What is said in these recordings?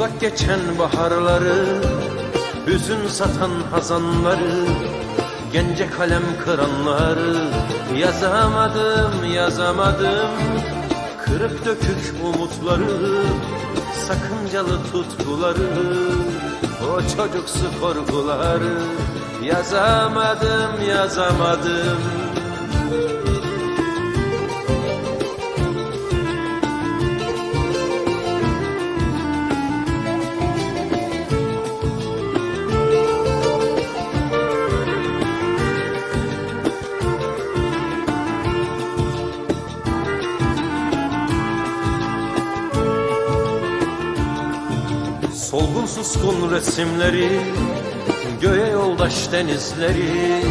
Uzak geçen baharları Hüzün satan hazanları Gence kalem kıranları. Yazamadım yazamadım Kırık dökük umutları Sakıncalı tutkuları. O çocuksu korkuları Yazamadım yazamadım Solgun suskun resimleri Göğe yoldaş denizleri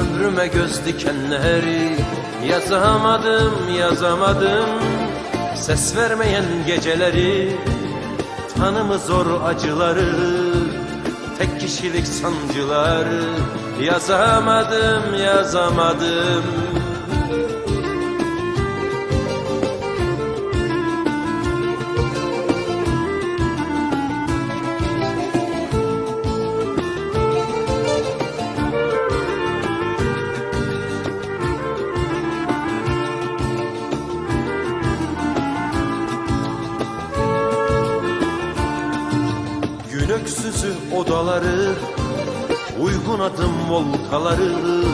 Ömrüme göz dikenleri. Yazamadım yazamadım Ses vermeyen geceleri. Tanımı zor acıları Tek kişilik sancıları. Yazamadım yazamadım Gün öksüzü odaları Uygun adım voltaları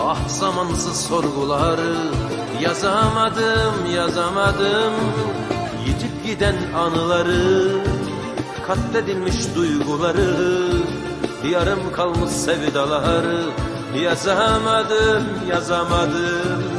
Ah zamansız sorguları. Yazamadım yazamadım Yitip giden anıları Katledilmiş duyguları. Yarım kalmış sevdaları Yazamadım yazamadım